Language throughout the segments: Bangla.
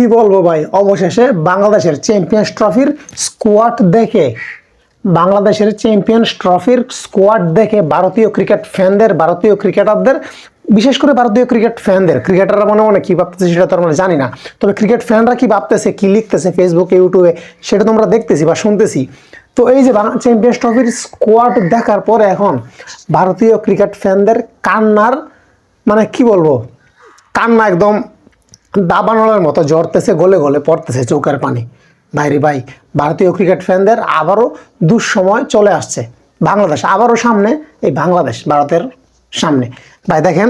কি বলব ভাই? অবশেষে বাংলাদেশের চ্যাম্পিয়ন্স ট্রফির স্কোয়াড দেখে, বাংলাদেশের চ্যাম্পিয়ন্স ট্রফির স্কোয়াড দেখে ভারতীয় ক্রিকেট ফ্যানদের ভারতীয় ক্রিকেটারদের বিশেষ করে ভারতীয় ক্রিকেট ফ্যানদের ক্রিকেটাররা মনে মনে কী ভাবতেছে সেটা তো আমরা জানি না। তবে ক্রিকেট ফ্যানরা কি ভাবতেছে, কি লিখতেছে ফেসবুকে ইউটিউবে সেটা তো আমরা দেখতেছি বা শুনতেছি। তো এই যে চ্যাম্পিয়ন্স ট্রফির স্কোয়াড দেখার পরে এখন ভারতীয় ক্রিকেট ফ্যানদের কান্নার মানে কি বলব? কান্না একদম দাবানলের মতো জ্বরতেছে গলে গলে পড়তেছে চৌকার পানি। ভাইরে ভাই, ভারতীয় ক্রিকেট ফ্যানদের আবারও দুঃসময় চলে আসছে বাংলাদেশ। আবারও সামনে, এই বাংলাদেশ, ভারতের সামনে। ভাই দেখেন,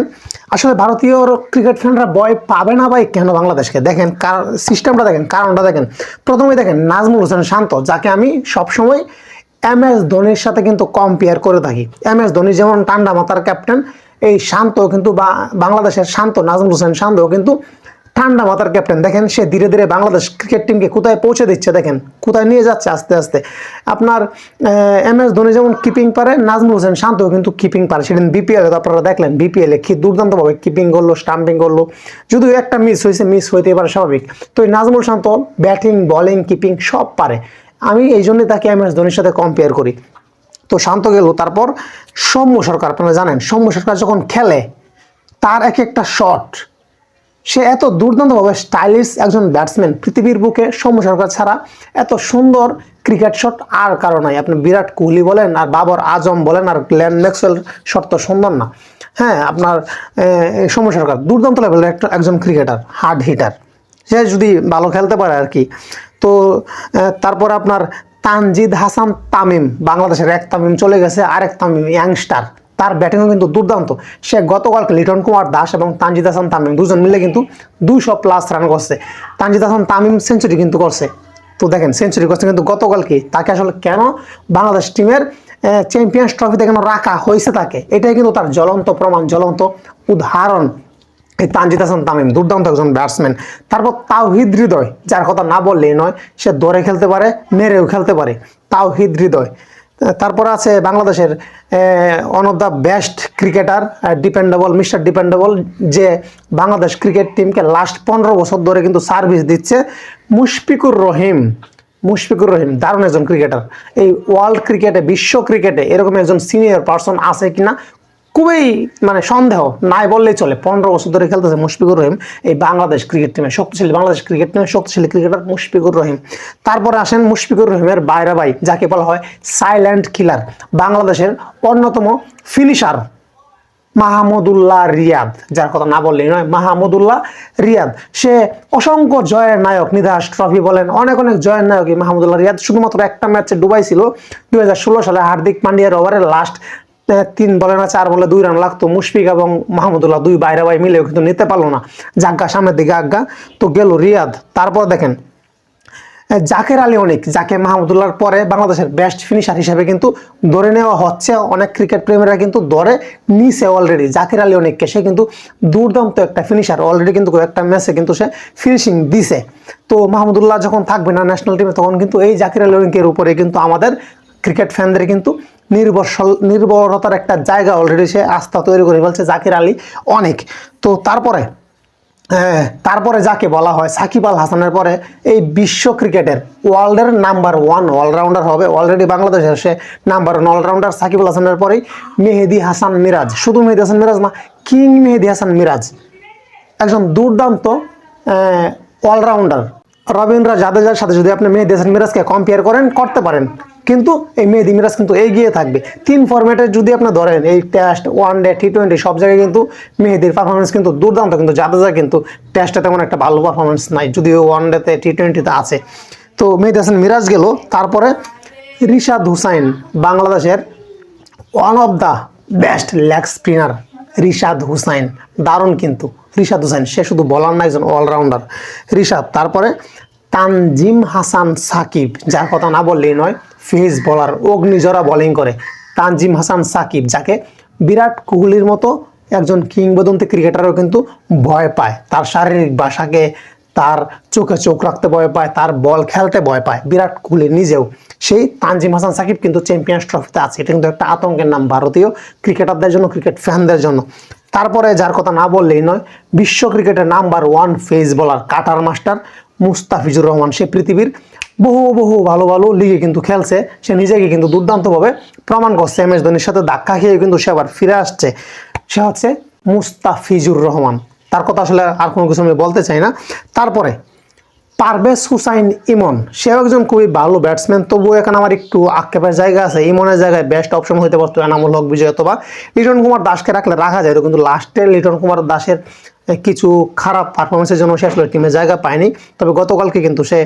আসলে ভারতীয় ক্রিকেট ফ্যানরা ভয় পাবে না ভাই কেন বাংলাদেশকে? দেখেন, কার সিস্টেমটা দেখেন, কারণটা দেখেন। প্রথমে দেখেন, নাজমুল হোসেন শান্ত, যাকে আমি সবসময় এম এস ধোনির সাথে কিন্তু কম্পেয়ার করে থাকি। এম এস ধোনি যেমন টান্ডা মাথার ক্যাপ্টেন এই শান্ত কিন্তু বাংলাদেশের শান্ত, নাজমুল হোসেন শান্ত কিন্তু ঠান্ডা মাথার ক্যাপ্টেন দেখেন সে ধীরে ধীরে বাংলাদেশ ক্রিকেট টিমকে কোথায় পৌঁছে দিচ্ছে, দেখেন, কোথায় নিয়ে যাচ্ছে আস্তে আস্তে। আপনার এম এস ধোনি যেমন কিপিং পারে, নাজমুল হোসেন শান্তও কিন্তু কিপিং পারে। সেদিন বিপিএল তো আপনারা দেখলেন বিপিএলে কি দুর্দান্তভাবে কিপিং করল স্টাম্পিং করল। যদিও একটা মিস হয়েছে মিস হইতে পারে স্বাভাবিক। তো এই Najmul Shanto batting bowling keeping সব পারে। আমি এই জন্যই তাকে এম এস ধোনির সাথে কম্পেয়ার করি। তো শান্ত গেল, তারপর সৌম্য সরকার, আপনারা জানেন, সৌম্য সরকার যখন খেলে, তার এক একটা শট সে এত দুর্দান্তভাবে স্টাইলিশ একজন ব্যাটসম্যান পৃথিবীর বুকে সৌম্য সরকার ছাড়া এত সুন্দর ক্রিকেট শট আর কারও নাই। আপনি বিরাট কোহলি বলেন আর বাবর আজম বলেন আর গ্ল্যান ম্যাক্সওয়েল শট তো সুন্দর না। হ্যাঁ আপনার সৌম্য সরকার দুর্দান্ত লেভেলের একটা, একজন ক্রিকেটার হার্ড হিটার সে যদি ভালো খেলতে পারে আর কি। তো তারপর আপনার তানজিদ হাসান তামিম, বাংলাদেশের এক তামিম চলে গেছে, আরেক তামিম ইয়াংস্টার তার ব্যাটিংও কিন্তু দুর্দান্ত। সে গতকালকে লিটন কুমার দাস এবং তানজিদ হাসান তামিম দুজন মিলে কিন্তু দুইশো প্লাস রান করছে। তানজিদ হাসান তামিম সেঞ্চুরি কিন্তু করছে। তো দেখেন সেঞ্চুরি করছে কিন্তু গতকালকে। তাকে আসলে কেন বাংলাদেশ টিমের চ্যাম্পিয়ন্স ট্রফিতে কেন রাখা হয়েছে তাকে? এটাই কিন্তু তার জ্বলন্ত প্রমাণ, জ্বলন্ত উদাহরণ। এই তানজিদ হাসান তামিম, দুর্দান্ত একজন ব্যাটসম্যান তারপর তাওহিদ হৃদয়, যার কথা না বললেই নয়, সে দৌড়ে খেলতে পারে, মেরেও খেলতে পারে। তাওহিদ হৃদয়। তারপর আছে বাংলাদেশের one of the best cricketer dependable mister dependable যে বাংলাদেশ ক্রিকেট টিমকে লাস্ট পনেরো বছর ধরে কিন্তু সার্ভিস দিচ্ছে মুশফিকুর রহিম। মুশফিকুর রহিম দারুণ একজন ক্রিকেটার এই ওয়ার্ল্ড ক্রিকেটে বিশ্ব ক্রিকেটে এরকম একজন সিনিয়র পার্সন আছে কিনা খুবই মানে সন্দেহ, নাই বললেই চলে। পনেরো বছর ধরে খেলতেছে মুশফিকুর রহিম এই বাংলাদেশ ক্রিকেট টিমে শক্তিশালী বাংলাদেশ ক্রিকেট টিমে শক্তিশালী ক্রিকেটার মুশফিকুর রহিম। তারপরে আসেন মুশফিকুর রহিমের বাইরা ভাই, যাকে বলা হয় সাইলেন্ট কিলার বাংলাদেশের অন্যতম ফিনিশার মাহমুদুল্লাহ রিয়াদ। যার কথা না বললেই নয়, মাহমুদুল্লাহ রিয়াদ। সে অসংখ্য জয়ের নায়ক নিধাস ট্রফি বলেন, অনেক অনেক জয়ের নায়ক এই মাহমুদুল্লাহ রিয়াদ। শুধুমাত্র একটা ম্যাচে ডুবাই ছিল, দুই হাজার ষোলো সালে হার্দিক পান্ডিয়ার ওভারে লাস্ট তিন বলে না চার বলে দুই রান লাগতো। মুশফিক এবং মাহমুদুল্লাহ দুই বাইরে বাই মিলেও কিন্তু নিতে পারল না। জাগ্গা সামনের দিকে আজ্ঞা তো গেল রিয়াদ। তারপর দেখেন জাকের আলী অনেক যাকে মাহমুদুল্লাহর পরে বাংলাদেশের বেস্ট ফিনিশার হিসেবে কিন্তু ধরে নেওয়া হচ্ছে। অনেক ক্রিকেট প্রেমীরা কিন্তু ধরে নিছে অলরেডি জাকির আলী অনেককে সে কিন্তু দুর্দান্ত একটা ফিনিশার অলরেডি কিন্তু একটা ম্যাচে কিন্তু সে ফিনিশিং দিছে। তো মাহমুদুল্লাহ যখন থাকবে না ন্যাশনাল টিমে তখন কিন্তু এই জাকির আলী অনেকের উপরে কিন্তু আমাদের ক্রিকেট ফ্যানদের কিন্তু নির্ভরশীল নির্ভরতার একটা জায়গা অলরেডি সে আস্থা তৈরি করে ফেলছে জাকির আলী অনেক। তো তারপরে হ্যাঁ, তারপরে যাকে বলা হয় সাকিব আল হাসানের পরে এই বিশ্ব ক্রিকেটের ওয়ার্ল্ডের নাম্বার ওয়ান অলরাউন্ডার হবে। অলরেডি বাংলাদেশের সে number one allrounder Shakib Al হাসানের পরেই মেহেদি হাসান মিরাজ। শুধু মেহেদি হাসান মিরাজ না কিং মেহেদি হাসান মিরাজ। একজন দুর্দান্ত অলরাউন্ডার। রবীন্দ্র জাদেজার সাথে যদি আপনি মেহেদি হাসান মিরাজকে কম্পেয়ার করেন করতে পারেন। কিন্তু এই মেহেদি মিরাজ কিন্তু এগিয়ে থাকবে। তিন ফরম্যাটে যদি আপনি ধরেন, এই test one day T twenty সব জায়গায় কিন্তু মেহেদির পারফরমেন্স কিন্তু দুর্দান্ত, কিন্তু জাদেজা কিন্তু টেস্টে তেমন একটা ভালো পারফরমেন্স নাই, যদিও ওয়ান ডেতে টি টোয়েন্টিতে আছে। তো মেহেদি হাসান মিরাজ গেল, তারপরে রিশাদ হুসাইন, বাংলাদেশের one of the best leg spinner Rishad Hossain. দারুণ কিন্তু, রিশাদ হুসাইন, সে শুধু বলার না, একজন অলরাউন্ডার রিশাদ, তারপরে তানজিম হাসান সাকিব, যার কথা না বললেই নয় ফেস বলার অগ্নিজরা বোলিং করে। তানজিম হাসান সাকিব, যাকে বিরাট কোহলির মতো একজন কিংবদন্তি ক্রিকেটারও কিন্তু ভয় পায়। তার শারীরিক ভাষাকে তার চোখে চোখ রাখতে ভয় পায়, তার বল খেলতে ভয় পায়। বিরাট কোহলি নিজেও সেই তানজিম হাসান সাকিব কিন্তু চ্যাম্পিয়ন্স ট্রফিতে আছে। এটা কিন্তু একটা আতঙ্কের নাম ভারতীয় ক্রিকেটারদের জন্য, ক্রিকেট ফ্যানদের জন্য। তারপরে যার কথা না বললেই নয়, বিশ্ব ক্রিকেটের number one pace bowler cutter master Mustafizur Rahman. সে পৃথিবীর বহু বহু ভালো ভালো লিগে কিন্তু খেলছে। সে নিজেকে কিন্তু দুর্দান্তভাবে প্রমাণ করছে। এম এস ধোনির সাথে ধাক্কা খেয়ে কিন্তু সে আবার ফিরে আসছে। সে হচ্ছে মুস্তাফিজুর রহমান। তার কথা আসলে আর কোনো কিছু আমি বলতে চাই না। তারপরে পারভেজ হুসাইন ইমন। সেও একজন খুবই ভালো ব্যাটসম্যান তবুও এখানে আমার একটু আক্ষেপের জায়গা আছে। ইমনের জায়গায় বেস্ট অপশন হইতে পারতো এনামুল হক, বিজয় অথবা লিটন কুমার দাসকে রাখলে রাখা যায়। কিন্তু লাস্টে লিটন কুমার দাসের কিছু খারাপ পারফরমেন্সের জন্য সে আসলে টিমে জায়গা পায়নি। তবে গতকালকে কিন্তু সে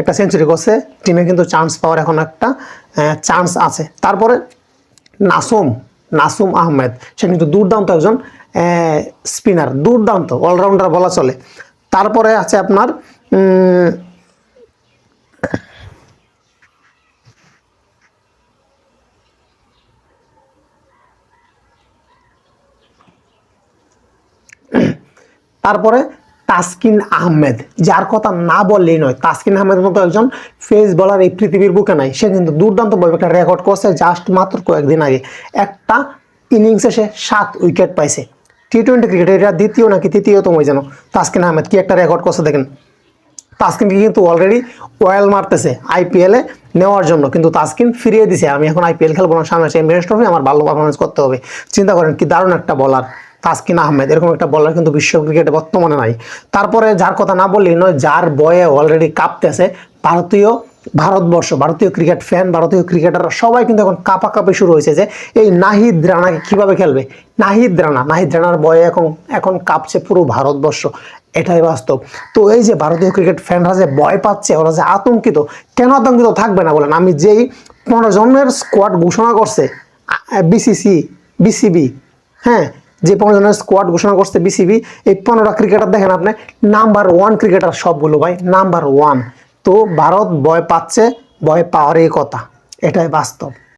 একটা সেঞ্চুরি করছে টিমে কিন্তু চান্স পাওয়ার এখন একটা চান্স আছে। তারপরে নাসুম নাসুম আহমেদ। সে কিন্তু দুর্দান্ত একজন স্পিনার দুর্দান্ত অলরাউন্ডার বলা চলে। তারপরে আছে আপনার তারপরে তাসকিন আহমেদ, যার কথা না বললেই নয়। তাসকিন আহমেদের মতো একজন ফেস বলার এই পৃথিবীর বুকে নাই। সে কিন্তু দুর্দান্ত বল একটা রেকর্ড করছে জাস্ট মাত্র কয়েকদিন আগে। একটা ইনিংসে সে সাত উইকেট পাইছে। টি টোয়েন্টি ক্রিকেট এটা দ্বিতীয় নাকি তৃতীয়তম যেন? তাসকিন আহমেদ কি একটা রেকর্ড করছে দেখেন। তাসকিনকে কিন্তু অলরেডি ওয়েল মারতেছে আইপিএলে নেওয়ার জন্য। কিন্তু তাস্কিন ফিরিয়ে দিছে। আমি এখন আইপিএল খেলব না। সামনে চ্যাম্পিয়ন্স ট্রফি আমার ভালো পারফরমেন্স করতে হবে। চিন্তা করেন কি দারুণ একটা বলার তাস্কিন আহমেদ এরকম একটা বলার কিন্তু বিশ্ব ক্রিকেটে বর্তমানে নাই। তারপরে যার কথা না বললেই নয়, যার বয়ে অলরেডি কাঁপতেছে, ভারতীয় ভারতবর্ষ, ভারতীয় ক্রিকেট ফ্যান ভারতীয় ক্রিকেটাররা সবাই কিন্তু এখন কাঁপাকাঁপি শুরু হয়েছে যে এই নাহিদ রানাকে কীভাবে খেলবে? নাহিদ রানা, নাহিদ রানার বয়ে এখন এখন কাঁপছে পুরো ভারতবর্ষ। এটাই বাস্তব। তো এই যে ভারতীয় ক্রিকেট ফ্যানরা যে ভয় পাচ্ছে, ওরা যে আতঙ্কিত, কেন আতঙ্কিত থাকবে না বলেন? আমি যেই পনেরো জনের স্কোয়াড ঘোষণা করছে বিসিসি বিসিবি হ্যাঁ? যে পনেরো জনের স্কোয়াড ঘোষণা করছে বিসিবি এই পনেরোটা ক্রিকেটার দেখেন আপনি নাম্বার ওয়ান ক্রিকেটার সবগুলো ভাই নাম্বার ওয়ান তো ভারত ভয় পাচ্ছে ভয় পাওয়ারই কথা। এটাই বাস্তব।